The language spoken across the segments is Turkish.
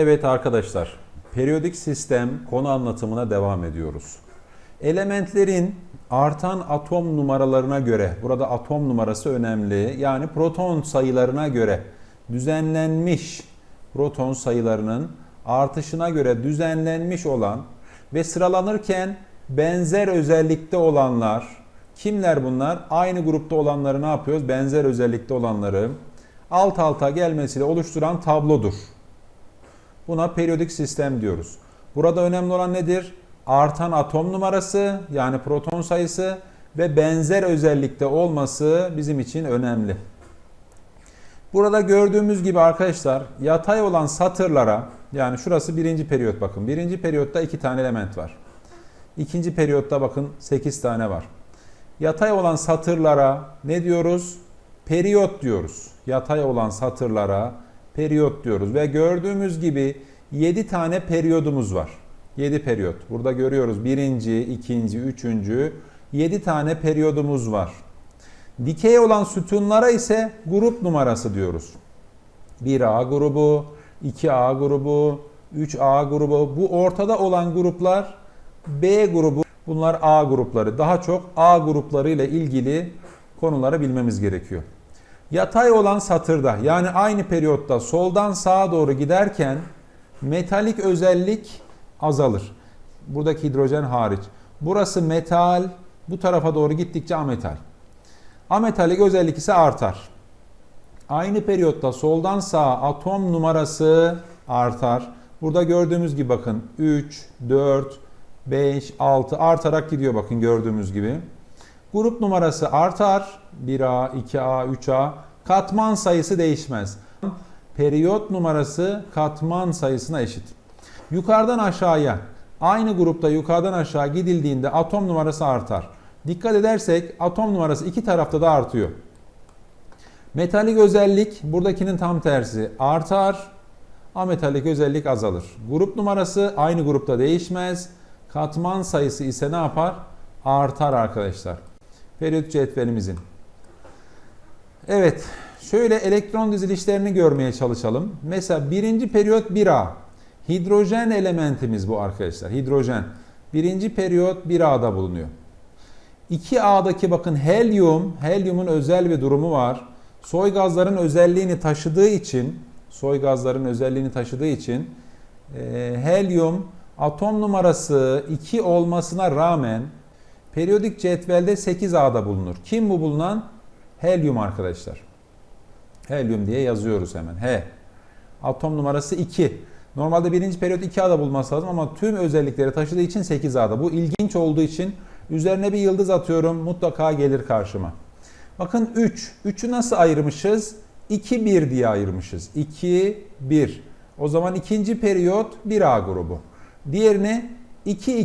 Evet arkadaşlar, periyodik sistem konu anlatımına devam ediyoruz. Elementlerin artan atom numaralarına göre, burada atom numarası önemli, yani proton sayılarına göre düzenlenmiş proton sayılarının artışına göre düzenlenmiş olan ve sıralanırken benzer özellikte olanlar, kimler bunlar? Aynı grupta olanları ne yapıyoruz? Benzer özellikte olanları alt alta gelmesiyle oluşturan tablodur. Buna periyodik sistem diyoruz. Burada önemli olan nedir? Artan atom numarası yani proton sayısı ve benzer özellikte olması bizim için önemli. Burada gördüğümüz gibi arkadaşlar yatay olan satırlara yani şurası birinci periyot bakın. Birinci periyotta iki tane element var. İkinci periyotta bakın 8 tane var. Yatay olan satırlara ne diyoruz? Periyot diyoruz. Yatay olan satırlara periyot diyoruz ve gördüğümüz gibi 7 tane periyodumuz var. 7 periyot. Burada görüyoruz birinci, ikinci, üçüncü 7 tane periyodumuz var. Dikey olan sütunlara ise grup numarası diyoruz. 1A grubu, 2A grubu, 3A grubu. Bu ortada olan gruplar B grubu. Bunlar A grupları. Daha çok A grupları ile ilgili konuları bilmemiz gerekiyor. Yatay olan satırda yani aynı periyotta soldan sağa doğru giderken metalik özellik azalır. Buradaki hidrojen hariç. Burası metal, bu tarafa doğru gittikçe ametal. Ametalik özellik ise artar. Aynı periyotta soldan sağa atom numarası artar. Burada gördüğümüz gibi bakın 3, 4, 5, 6 artarak gidiyor bakın gördüğümüz gibi. Grup numarası artar. 1A, 2A, 3A. Katman sayısı değişmez. Periyot numarası katman sayısına eşit. Yukarıdan aşağıya aynı grupta yukarıdan aşağı gidildiğinde atom numarası artar. Dikkat edersek atom numarası iki tarafta da artıyor. Metalik özellik buradakinin tam tersi artar. Ametalik özellik azalır. Grup numarası aynı grupta değişmez. Katman sayısı ise ne yapar? Artar arkadaşlar. Periyot cetvelimizin. Evet, şöyle elektron dizilişlerini görmeye çalışalım. Mesela birinci periyot 1A. Hidrojen elementimiz bu arkadaşlar. Hidrojen. Birinci periyot 1A'da bulunuyor. 2A'daki bakın helyum, helyumun özel bir durumu var. Soy gazların özelliğini taşıdığı için, soy gazların özelliğini taşıdığı için e, helyum atom numarası 2 olmasına rağmen periyodik cetvelde 8A'da bulunur. Kim bu bulunan? Helyum arkadaşlar. Helyum diye yazıyoruz hemen. He. Atom numarası 2. Normalde birinci periyot 2A'da bulması lazım ama tüm özellikleri taşıdığı için 8A'da. Bu ilginç olduğu için üzerine bir yıldız atıyorum mutlaka gelir karşıma. Bakın 3. 3'ü nasıl ayırmışız? 2 1 diye ayırmışız. 2 1. O zaman ikinci periyot 1A grubu. Diğerini 2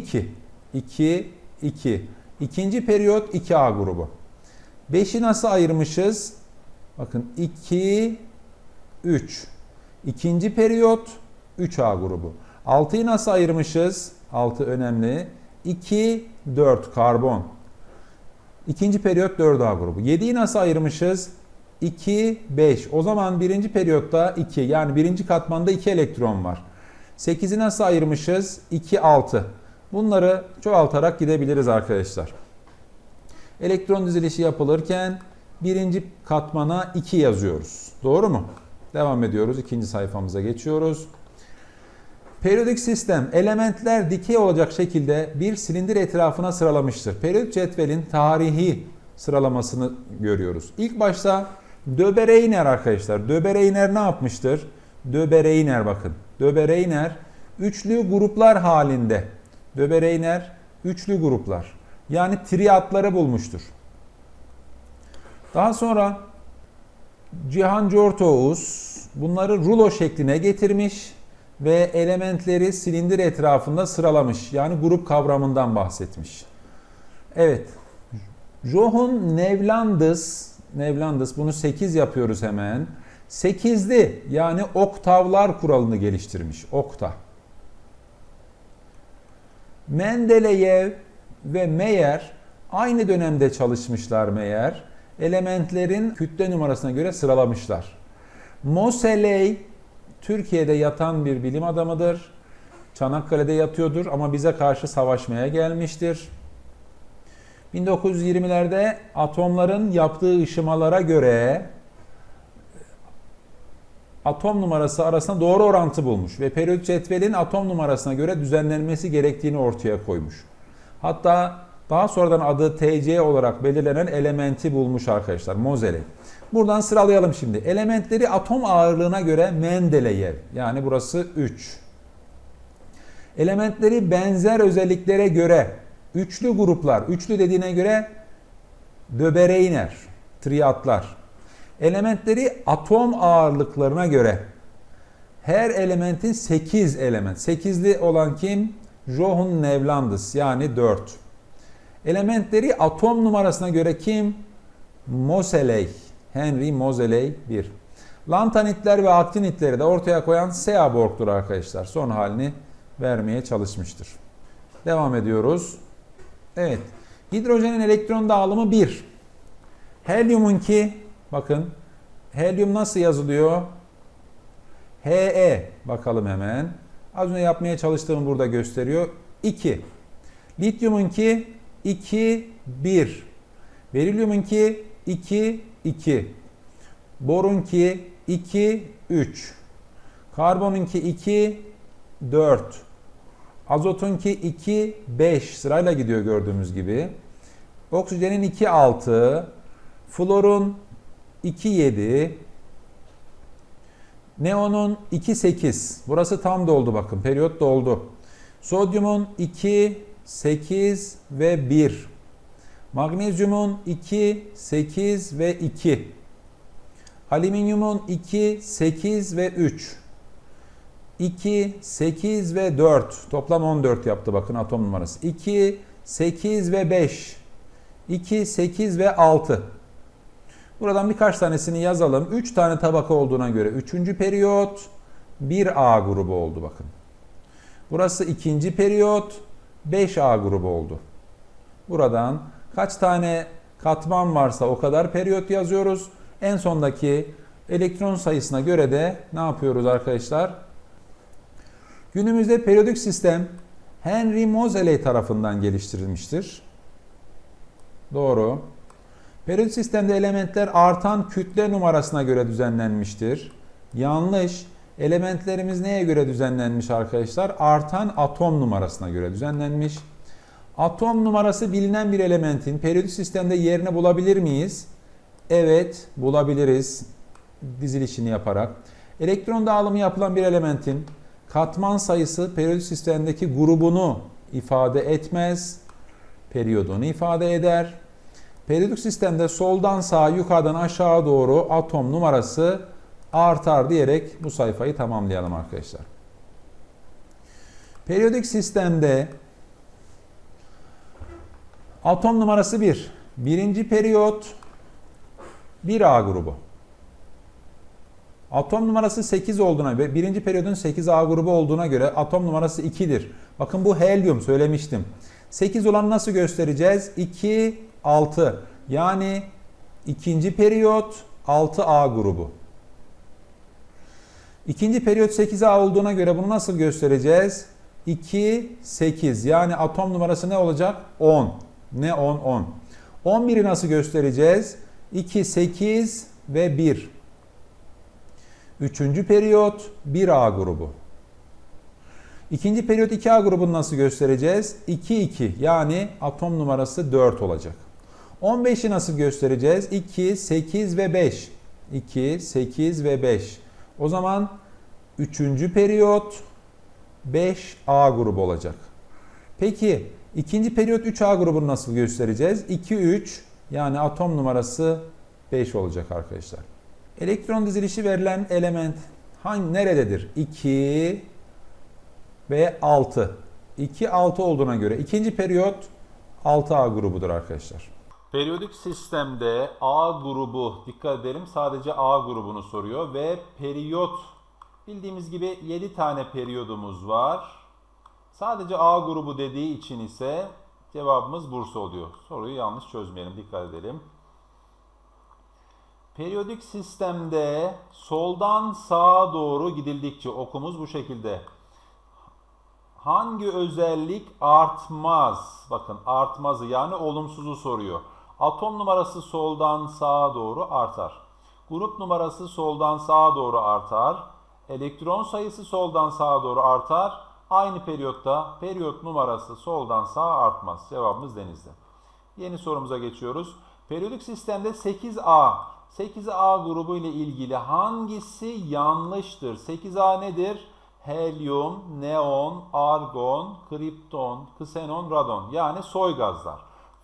2. 2 2. İkinci periyot 2A grubu. 5'i nasıl ayırmışız? Bakın 2 3. İkinci periyot 3A grubu. 6'yı nasıl ayırmışız? 6 önemli. 2 4 karbon. İkinci periyot 4A grubu. 7'yi nasıl ayırmışız? 2 5. O zaman birinci periyotta 2 yani birinci katmanda 2 elektron var. 8'i nasıl ayırmışız? 2 6. Bunları çoğaltarak gidebiliriz arkadaşlar. Elektron dizilişi yapılırken birinci katmana 2 yazıyoruz. Doğru mu? Devam ediyoruz. İkinci sayfamıza geçiyoruz. Periyodik sistem elementler dikey olacak şekilde bir silindir etrafına sıralamıştır. Periyodik cetvelin tarihi sıralamasını görüyoruz. İlk başta Döbereyner arkadaşlar. Döbereyner ne yapmıştır? Döbereyner bakın. Döbereyner üçlü gruplar halinde. Döbereyner üçlü gruplar. Yani triatları bulmuştur. Daha sonra Cihan Cortoğuz bunları rulo şekline getirmiş ve elementleri silindir etrafında sıralamış. Yani grup kavramından bahsetmiş. Evet. John Nevlandis, Nevlandis bunu 8 yapıyoruz hemen. 8'li yani oktavlar kuralını geliştirmiş. Okta. Mendeleyev ve Meyer aynı dönemde çalışmışlar Meyer. Elementlerin kütle numarasına göre sıralamışlar. Moseley Türkiye'de yatan bir bilim adamıdır. Çanakkale'de yatıyordur ama bize karşı savaşmaya gelmiştir. 1920'lerde atomların yaptığı ışımalara göre atom numarası arasında doğru orantı bulmuş ve periyodik cetvelin atom numarasına göre düzenlenmesi gerektiğini ortaya koymuş. Hatta daha sonradan adı TC olarak belirlenen elementi bulmuş arkadaşlar. Mozele. Buradan sıralayalım şimdi. Elementleri atom ağırlığına göre Mendeleyev. Yani burası 3. Elementleri benzer özelliklere göre üçlü gruplar. Üçlü dediğine göre Döbereiner, triatlar. Elementleri atom ağırlıklarına göre her elementin 8 element. 8'li olan kim? John Nevlandis yani 4. Elementleri atom numarasına göre kim? Moseley. Henry Moseley 1. Lantanitler ve aktinitleri de ortaya koyan Seaborg'dur arkadaşlar. Son halini vermeye çalışmıştır. Devam ediyoruz. Evet. Hidrojenin elektron dağılımı 1. Helyumunki bakın helyum nasıl yazılıyor? He bakalım hemen. Az önce yapmaya çalıştığımı burada gösteriyor. 2. Lityumunki 2 1. Berilyumunki 2 2. Borunki 2 3. Karbonunki 2 4. Azotunki 2 5 sırayla gidiyor gördüğümüz gibi. Oksijenin 2 6. Florun 2 7. Neonun 2 8. Burası tam doldu bakın. Periyot doldu. Sodyumun 2 8 ve 1. Magnezyumun 2 8 ve 2. Alüminyumun 2 8 ve 3. 2, 8 ve 4. Toplam 14 yaptı bakın atom numarası. 2, 8 ve 5. 2, 8 ve 6. Buradan birkaç tanesini yazalım. 3 tane tabaka olduğuna göre 3. periyot 1A grubu oldu bakın. Burası 2. periyot 5A grubu oldu. Buradan kaç tane katman varsa o kadar periyot yazıyoruz. En sondaki elektron sayısına göre de ne yapıyoruz arkadaşlar? Günümüzde periyodik sistem Henry Moseley tarafından geliştirilmiştir. Doğru. Periyodik sistemde elementler artan kütle numarasına göre düzenlenmiştir. Yanlış. Elementlerimiz neye göre düzenlenmiş arkadaşlar? Artan atom numarasına göre düzenlenmiş. Atom numarası bilinen bir elementin periyodik sistemde yerini bulabilir miyiz? Evet, bulabiliriz dizilişini yaparak. Elektron dağılımı yapılan bir elementin katman sayısı periyodik sistemdeki grubunu ifade etmez, periyodunu ifade eder. Periyodik sistemde soldan sağa, yukarıdan aşağı doğru atom numarası artar diyerek bu sayfayı tamamlayalım arkadaşlar. Periyodik sistemde atom numarası 1. Birinci periyot 1A grubu. Atom numarası 8 olduğuna ve birinci periyodun 8A grubu olduğuna göre atom numarası 2'dir. Bakın bu helyum söylemiştim. 8 olan nasıl göstereceğiz? 2, 6. Yani ikinci periyot 6A grubu. İkinci periyot 8A olduğuna göre bunu nasıl göstereceğiz? 2, 8. Yani atom numarası ne olacak? 10. Ne 10? 10. 11'i nasıl göstereceğiz? 2, 8 ve 1. Üçüncü periyot 1A grubu. İkinci periyot 2A grubunu nasıl göstereceğiz? 2, 2 yani atom numarası 4 olacak. 15'i nasıl göstereceğiz? 2, 8 ve 5. 2, 8 ve 5. O zaman üçüncü periyot 5A grubu olacak. Peki ikinci periyot 3A grubunu nasıl göstereceğiz? 2, 3 yani atom numarası 5 olacak arkadaşlar. Elektron dizilişi verilen element hangi nerededir? 2 ve 6. 2 6 olduğuna göre ikinci periyot 6A grubudur arkadaşlar. Periyodik sistemde A grubu dikkat edelim sadece A grubunu soruyor ve periyot bildiğimiz gibi 7 tane periyodumuz var. Sadece A grubu dediği için ise cevabımız Bursa oluyor. Soruyu yanlış çözmeyelim dikkat edelim. Periyodik sistemde soldan sağa doğru gidildikçe okumuz bu şekilde. Hangi özellik artmaz? Bakın artmazı yani olumsuzu soruyor. Atom numarası soldan sağa doğru artar. Grup numarası soldan sağa doğru artar. Elektron sayısı soldan sağa doğru artar. Aynı periyotta periyot numarası soldan sağa artmaz. Cevabımız denizde. Yeni sorumuza geçiyoruz. Periyodik sistemde 8A. 8A grubu ile ilgili hangisi yanlıştır? 8A nedir? Helyum, neon, argon, kripton, ksenon, radon. Yani soy gazlar.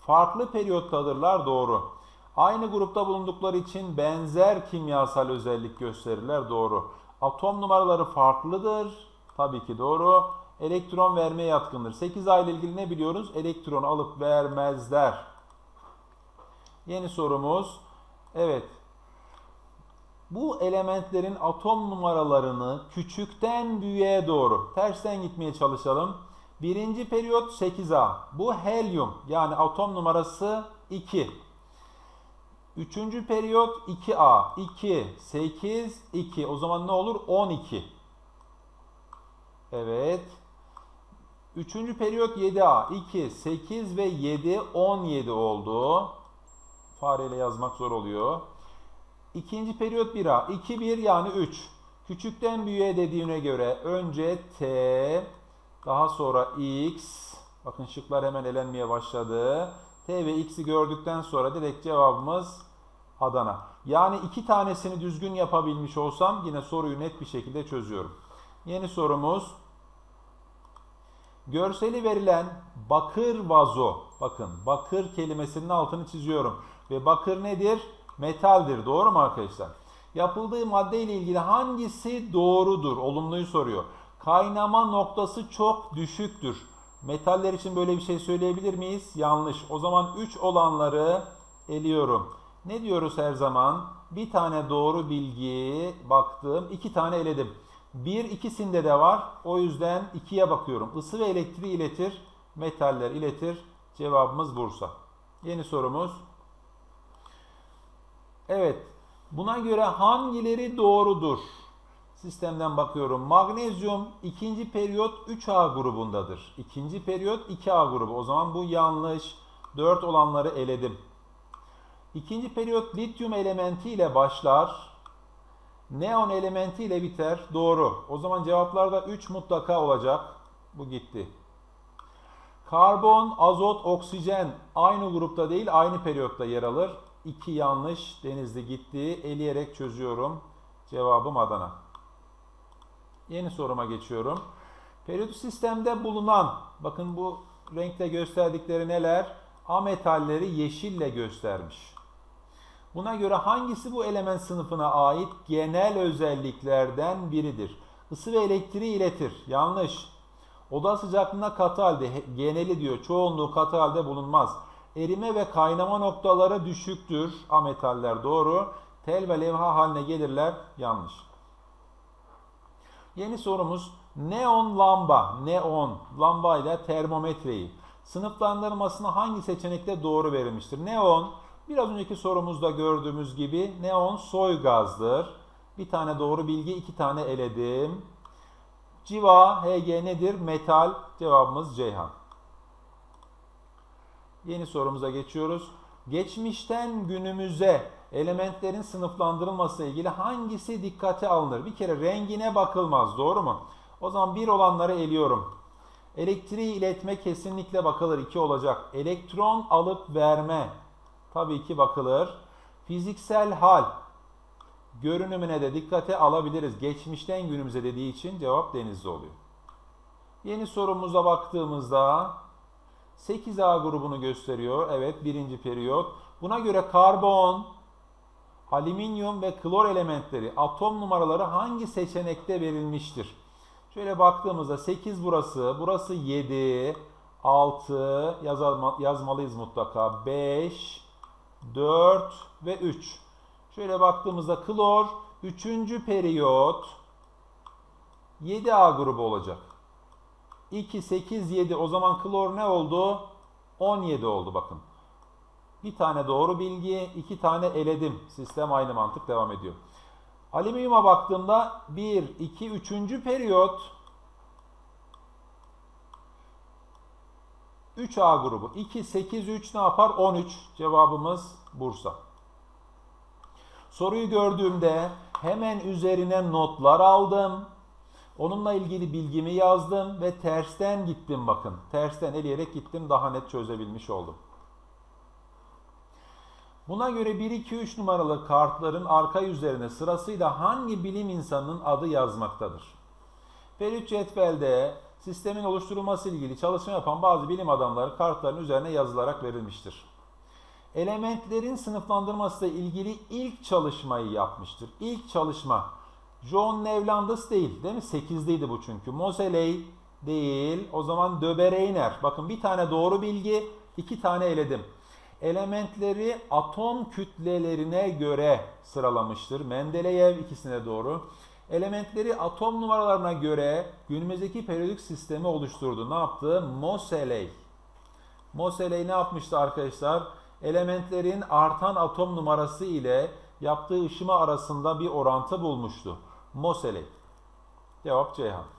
Farklı periyottadırlar doğru. Aynı grupta bulundukları için benzer kimyasal özellik gösterirler doğru. Atom numaraları farklıdır. Tabii ki doğru. Elektron vermeye yatkındır. 8A ile ilgili ne biliyoruz? Elektron alıp vermezler. Yeni sorumuz. Evet. Bu elementlerin atom numaralarını küçükten büyüğe doğru tersten gitmeye çalışalım. Birinci periyot 8A. Bu helyum yani atom numarası 2. Üçüncü periyot 2A. 2, 8, 2. O zaman ne olur? 12. Evet. Üçüncü periyot 7A. 2, 8 ve 7, 17 oldu. Fareyle yazmak zor oluyor. İkinci periyot 1A. 2, 1 yani 3. Küçükten büyüğe dediğine göre önce T, daha sonra X. Bakın şıklar hemen elenmeye başladı. T ve X'i gördükten sonra direkt cevabımız Adana. Yani iki tanesini düzgün yapabilmiş olsam yine soruyu net bir şekilde çözüyorum. Yeni sorumuz. Görseli verilen bakır vazo. Bakın bakır kelimesinin altını çiziyorum. Ve bakır nedir? Metaldir. Doğru mu arkadaşlar? Yapıldığı madde ile ilgili hangisi doğrudur? Olumluyu soruyor. Kaynama noktası çok düşüktür. Metaller için böyle bir şey söyleyebilir miyiz? Yanlış. O zaman 3 olanları eliyorum. Ne diyoruz her zaman? Bir tane doğru bilgi baktım. iki tane eledim. Bir ikisinde de var. O yüzden ikiye bakıyorum. Isı ve elektriği iletir. Metaller iletir. Cevabımız Bursa. Yeni sorumuz. Evet. Buna göre hangileri doğrudur? Sistemden bakıyorum. Magnezyum ikinci periyot 3A grubundadır. İkinci periyot 2A grubu. O zaman bu yanlış. 4 olanları eledim. İkinci periyot lityum elementi ile başlar. Neon elementi ile biter. Doğru. O zaman cevaplarda 3 mutlaka olacak. Bu gitti. Karbon, azot, oksijen aynı grupta değil aynı periyotta yer alır. 2 yanlış. Denizli gitti. Eleyerek çözüyorum. Cevabım Adana. Yeni soruma geçiyorum. Periyodik sistemde bulunan, bakın bu renkle gösterdikleri neler? A metalleri yeşille göstermiş. Buna göre hangisi bu element sınıfına ait genel özelliklerden biridir? Isı ve elektriği iletir. Yanlış. Oda sıcaklığına katı halde, geneli diyor, çoğunluğu katı halde bulunmaz. Erime ve kaynama noktaları düşüktür. Ametaller doğru. Tel ve levha haline gelirler. Yanlış. Yeni sorumuz neon lamba, neon lamba ile termometreyi sınıflandırmasına hangi seçenekte doğru verilmiştir? Neon biraz önceki sorumuzda gördüğümüz gibi neon soy gazdır. Bir tane doğru bilgi, iki tane eledim. Civa, Hg nedir? Metal. Cevabımız Ceyhan. Yeni sorumuza geçiyoruz. Geçmişten günümüze elementlerin sınıflandırılması ile ilgili hangisi dikkate alınır? Bir kere rengine bakılmaz. Doğru mu? O zaman bir olanları eliyorum. Elektriği iletme kesinlikle bakılır. 2 olacak. Elektron alıp verme. Tabii ki bakılır. Fiziksel hal. Görünümüne de dikkate alabiliriz. Geçmişten günümüze dediği için cevap denizli oluyor. Yeni sorumuza baktığımızda 8A grubunu gösteriyor. Evet birinci periyot. Buna göre karbon, alüminyum ve klor elementleri atom numaraları hangi seçenekte verilmiştir? Şöyle baktığımızda 8 burası, burası 7, 6 yazma, yazmalıyız mutlaka. 5, 4 ve 3. Şöyle baktığımızda klor 3. periyot 7A grubu olacak. 2, 8, 7 o zaman klor ne oldu? 17 oldu bakın. Bir tane doğru bilgi, iki tane eledim. Sistem aynı mantık devam ediyor. Alüminyuma baktığımda 1, 2, 3. periyot 3A grubu. 2, 8, 3 ne yapar? 13. Cevabımız Bursa. Soruyu gördüğümde hemen üzerine notlar aldım. Onunla ilgili bilgimi yazdım ve tersten gittim bakın. Tersten eleyerek gittim daha net çözebilmiş oldum. Buna göre 1, 2, 3 numaralı kartların arka yüzlerine sırasıyla hangi bilim insanının adı yazmaktadır? Periyot cetvelde sistemin oluşturulması ilgili çalışma yapan bazı bilim adamları kartların üzerine yazılarak verilmiştir. Elementlerin sınıflandırması ile ilgili ilk çalışmayı yapmıştır. İlk çalışma John Nevlandus değil değil mi? 8'liydi bu çünkü. Moseley değil. O zaman Döbereiner. Bakın bir tane doğru bilgi, iki tane eledim. Elementleri atom kütlelerine göre sıralamıştır. Mendeleyev ikisine doğru. Elementleri atom numaralarına göre günümüzdeki periyodik sistemi oluşturdu. Ne yaptı? Moseley. Moseley ne yapmıştı arkadaşlar? Elementlerin artan atom numarası ile yaptığı ışıma arasında bir orantı bulmuştu. Moseley. Cevap Ceyhan.